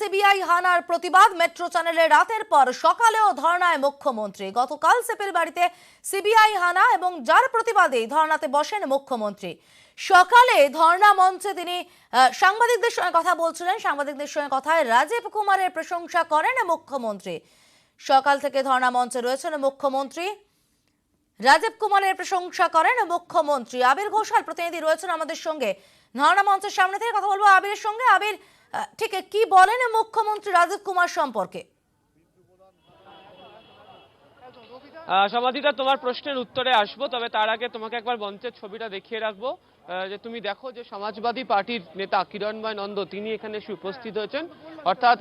CBI হানার প্রতিবাদ metro চ্যানেলে রাতের পর সকালেও ধর্নায় মুখ্যমন্ত্রী। গতকাল সেপের বাড়িতে সিবিআই হানা এবং যার প্রতিবাদে ধর্নাতে বসেন মুখ্যমন্ত্রী। সকালে ধর্ণা মঞ্চে তিনি সাংবাদিকদের সঙ্গে কথা বলছিলেন। সাংবাদিকদের সঙ্গে কথায় রাজীব কুমারের প্রশংসা করেন মুখ্যমন্ত্রী। সকাল থেকে ধর্ণা মঞ্চে রয়েছেন মুখ্যমন্ত্রী। রাজীব কুমারের প্রশংসা করেন মুখ্যমন্ত্রী। আবির ঘোষাল প্রতিনিধি রয়েছেন আমাদের সঙ্গে। ধর্ণা মঞ্চের সামনে থেকে কথা বলব আবিরের সঙ্গে। আবির ঠিক কি বলেন মুখ্যমন্ত্রী রাজীব কুমার সম্পর্কে? আহ, সমাধিতা তোমার প্রশ্নের উত্তরে আসব তবে তার আগে তোমাকে একবার মঞ্চের ছবিটা দেখিয়ে রাখব। যে তুমি দেখো যে সমাজবাদী পার্টির নেতা কিরণময় নন্দ, তিনি এখানে এসে উপস্থিত হয়েছেন। অর্থাৎ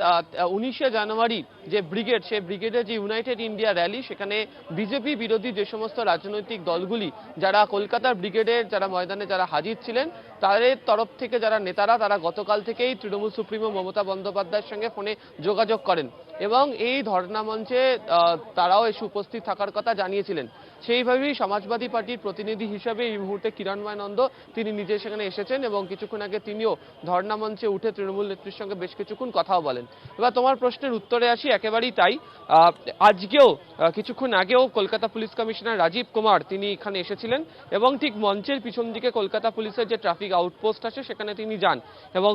উনিশে জানুয়ারি যে ব্রিগেড, সেই ব্রিগেডের যে ইউনাইটেড ইন্ডিয়া র্যালি, সেখানে বিজেপি বিরোধী যে সমস্ত রাজনৈতিক দলগুলি, যারা কলকাতার ব্রিগেডের যারা ময়দানে যারা হাজির ছিলেন, তাদের তরফ থেকে যারা নেতারা, তারা গতকাল থেকেই তৃণমূল সুপ্রিমো মমতা বন্দ্যোপাধ্যায়ের সঙ্গে ফোনে যোগাযোগ করেন। এবং এই ধর্ণা মঞ্চে তারাও এসে উপস্থিত থাকার কথা জানিয়েছিলেন। সেইভাবেই সমাজবাদী পার্টির প্রতিনিধি হিসেবে এই মুহূর্তে কিরণময় নন্দ তিনি নিজে সেখানে এসেছেন এবং কিছুক্ষণ আগে তিনিও ধর্ণা মঞ্চে উঠে তৃণমূল নেত্রীর সঙ্গে বেশ কিছুক্ষণ কথাও বলেন। এবার তোমার প্রশ্নের উত্তরে আসি একেবারেই তাই। আজকেও কিছুক্ষণ আগেও কলকাতা পুলিশ কমিশনার রাজীব কুমার তিনি এখানে এসেছিলেন এবং ঠিক মঞ্চের পিছন দিকে কলকাতা পুলিশের যে ট্রাফিক আউটপোস্ট আছে সেখানে তিনি যান এবং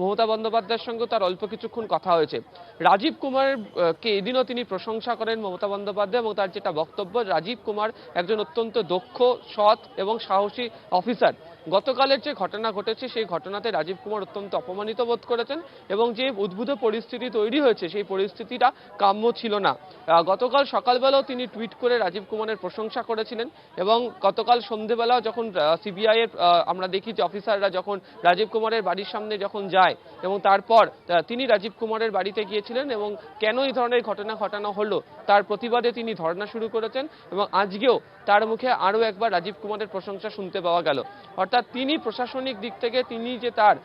মমতা বন্দ্যোপাধ্যায়ের সঙ্গে তার অল্প কিছুক্ষণ কথা হয়েছে। রাজীব কুমার আহ, কে এদিনও তিনি প্রশংসা করেন মমতা বন্দ্যোপাধ্যায় এবং তার যেটা বক্তব্য রাজীব কুমার একজন অত্যন্ত দক্ষ সৎ এবং সাহসী অফিসার গতকালের যে ঘটনা ঘটেছে, সেই ঘটনাতে রাজীব কুমার অত্যন্ত অপমানিত বোধ করেছেন এবং যে উদ্ভূত পরিস্থিতি তৈরি হয়েছে, সেই পরিস্থিতিটা কাম্য ছিল না। গতকাল সকালবেলাও তিনি টুইট করে রাজীব কুমারের প্রশংসা করেছিলেন এবং গতকাল সন্ধেবেলাও যখন সিবিআই এর আমরা দেখি যে অফিসাররা যখন রাজীব কুমারের বাড়ির সামনে যখন যায় এবং তারপর তিনি রাজীব কুমারের বাড়িতে গিয়েছিলেন এবং কেন এই ধরনের ঘটনা ঘটানো হলো, তার প্রতিবাদে তিনি ধর্ণা শুরু করেছেন এবং আজকেও তার মুখে আরও একবার রাজীব কুমারের প্রশংসা শুনতে পাওয়া গেল। অর্থাৎ তিনি প্রশাসনিক দিক থেকে তিনি যে তার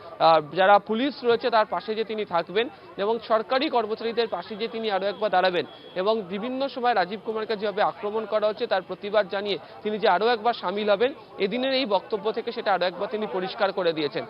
যারা পুলিশ রয়েছে তার পাশে যে তিনি থাকবেন এবং সরকারি কর্মচারীদের পাশে যে তিনি আরও একবার দাঁড়াবেন এবং বিভিন্ন সময় রাজীব কুমারকে যেভাবে আক্রমণ করা হচ্ছে তার প্রতিবাদ জানিয়ে তিনি যে আরও একবার সামিল হবেন, এদিনের এই বক্তব্য থেকে সেটা আরও একবার তিনি পরিষ্কার করে দিয়েছেন।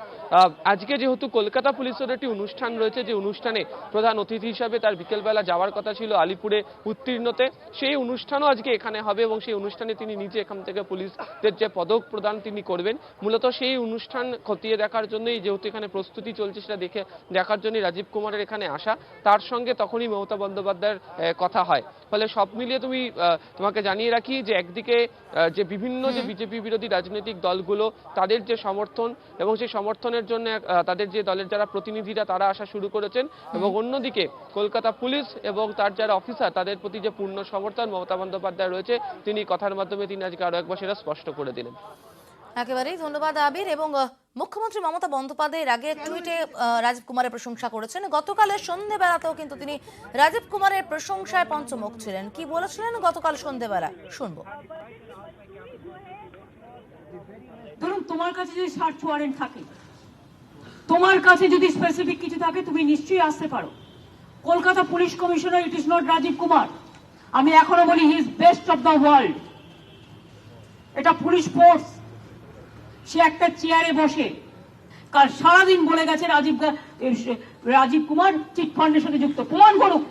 আজকে যেহেতু কলকাতা পুলিশের একটি অনুষ্ঠান রয়েছে, যে অনুষ্ঠানে প্রধান অতিথি হিসাবে তার বিকেলবেলা যাওয়ার কথা ছিল আলিপুরে উত্তীর্ণতে, সেই অনুষ্ঠানও আজকে এখানে হবে এবং সেই অনুষ্ঠানে তিনি নিজে এখান থেকে পুলিশদের যে পদক প্রদান তিনি করবেন মূলত সেই অনুষ্ঠান খতিয়ে দেখার জন্যই যেহেতু এখানে প্রস্তুতি চলছে সেটা দেখে দেখার জন্যই রাজীব কুমারের এখানে আসা। তার সঙ্গে তখনই মমতা বন্দ্যোপাধ্যায়ের কথা হয়। ফলে সব মিলিয়ে তুমি তোমাকে জানিয়ে রাখি যে একদিকে যে বিভিন্ন যে বিজেপি বিরোধী রাজনৈতিক দলগুলো তাদের যে সমর্থন এবং সেই সমর্থনের জন্য তাদের যে দলের যারা প্রতিনিধিরা তারা আসা শুরু করেছেন। এবং অন্যদিকে কলকাতা পুলিশ এবং তার যারা অফিসার তাদের প্রতি যে পূর্ণ সমর্থন মমতা বন্দ্যোপাধ্যায় রয়েছে তিনি কথার মাধ্যমে তিনি আজকে আরও একবার সেটা স্পষ্ট করে দিলেন। একেবারেই ধন্যবাদ, আবির। এবং মুখ্যমন্ত্রী মমতা বন্দ্যোপাধ্যায়ের আগে টুইটে রাজীব কুমারের প্রশংসা করেছেন। গতকালের সন্ধেবেলাতেও কিন্তু তিনি রাজীব কুমারের প্রশংসায় পঞ্চমুখ ছিলেন। কি বলেছিলেন গতকাল সন্ধেবেলা? শুনব। ধরুন, তোমার কাছে যদি সার্চ ওয়ারেন্ট থাকে, তোমার কাছে যদি স্পেসিফিক কিছু থাকে, তুমি নিশ্চয়ই আসতে পারো। Kolkata police commissioner it is not Rajeev Kumar. আমি এখনও বলি he is best of the world এটা পুলিশ ফোর্স সে একটা চেয়ারে বসে। কাল সারাদিন বলে গেছে রাজীব রাজীব কুমার চিট ফান্ডের সাথে যুক্ত। প্রমাণ করুক।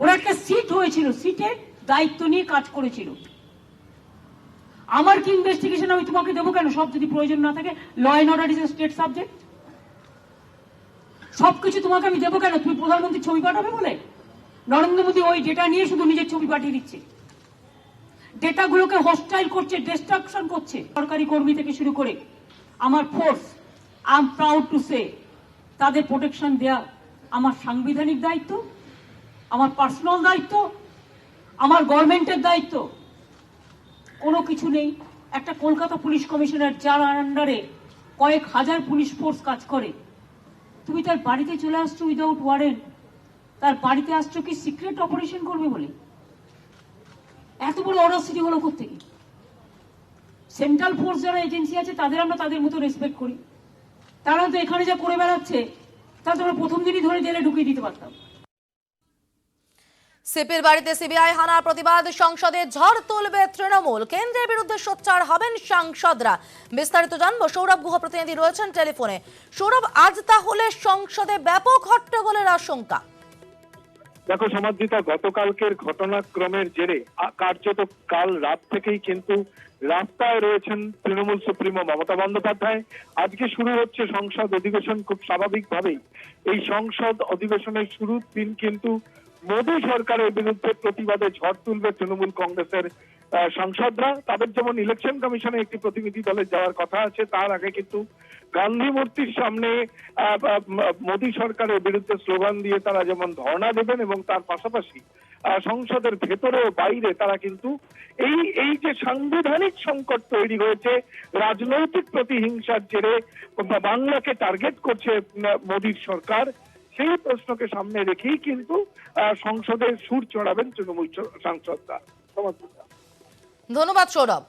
ওরা একটা সিট হয়েছিল। সিটে দায়িত্ব নিয়ে কাজ করেছিল। আমার কি ইনভেস্টিগেশন আমি তোমাকে দেবো কেন? সব যদি প্রয়োজন না থাকে law and order is state subject সবকিছু তোমাকে আমি দেবো কেন? তুমি প্রধানমন্ত্রী ছবি পাঠাবে বলে? নরেন্দ্র মোদী ওই ডেটা নিয়ে শুধু নিজের ছবি পাঠিয়ে দিচ্ছে। ডেটাগুলোকে হোস্টাইল করছে ডিস্ট্রাকশন করছে। সরকারি কর্মী থেকে শুরু করে আমার force I am proud to say তাদের প্রোটেকশন দেয়া আমার সাংবিধানিক দায়িত্ব, আমার পার্সোনাল দায়িত্ব, আমার গভর্নমেন্টের দায়িত্ব। কোনো কিছু নেই। একটা কলকাতা পুলিশ কমিশনার যার আন্ডারে কয়েক হাজার পুলিশ ফোর্স কাজ করে। তুমি তার বাড়িতে চলে আসছো উইদাউট ওয়ারেন্ট তার বাড়িতে আসছো কি সিক্রেট অপারেশন করবে বলে? এত বড় অরাসিটি হলো থেকে সেন্ট্রাল ফোর্স যারা এজেন্সি আছে, তাদের আমরা তাদের মতো রেসপেক্ট করি। তারা তো এখানে যা করে বেড়াচ্ছে, তা তো আমরা প্রথম দিনই ধরে জেলে ঢুকিয়ে দিতে পারতাম। সিপির বাড়িতে সিবিআই হানার প্রতিবাদ, সংসদে ঝড় তুলবে তৃণমূল, কেন্দ্রের বিরুদ্ধে সোচ্চার হবেন সাংসদরা। বিস্তারিত জানব, সৌরভ গুহ প্রতিনিধি রয়েছেন টেলিফোনে। সৌরভ, আজ তাহলে সংসদে ব্যাপক হট্টগোলের আশঙ্কা। দেখো সমাজিতা গতকালকের ঘটনাক্রমের জেরে কার্যত কাল রাত থেকেই কিন্তু রাস্তায় রয়েছেন তৃণমূল সুপ্রিমো মমতা বন্দ্যোপাধ্যায়। আজকে শুরু হচ্ছে সংসদ অধিবেশন খুব স্বাভাবিকভাবেই। এই সংসদ অধিবেশনের শুরুর দিন কিন্তু মোদী সরকারের বিরুদ্ধে প্রতিবাদে ঝড় তুলবে তৃণমূল কংগ্রেসের সাংসদরা। তাদের যেমন ইলেকশন কমিশনে একটি প্রতিনিধি দলের যাওয়ার কথা আছে, তার আগে কিন্তু গান্ধী মূর্তির সামনে মোদী সরকারের বিরুদ্ধে স্লোগান দিয়ে তারা যেমন ধর্ণা দেবেন এবং তার পাশাপাশি সংসদের ভেতরে ও বাইরে তারা কিন্তু এই এই যে সাংবিধানিক সংকট তৈরি হয়েছে, রাজনৈতিক প্রতিহিংসার জেরে বাংলাকে টার্গেট করছে মোদীর সরকার। সেই প্রশ্নকে সামনে রেখেই কিন্তু সংসদে সুর চড়াবেন তৃণমূল সাংসদরা। ধন্যবাদ সৌরভ।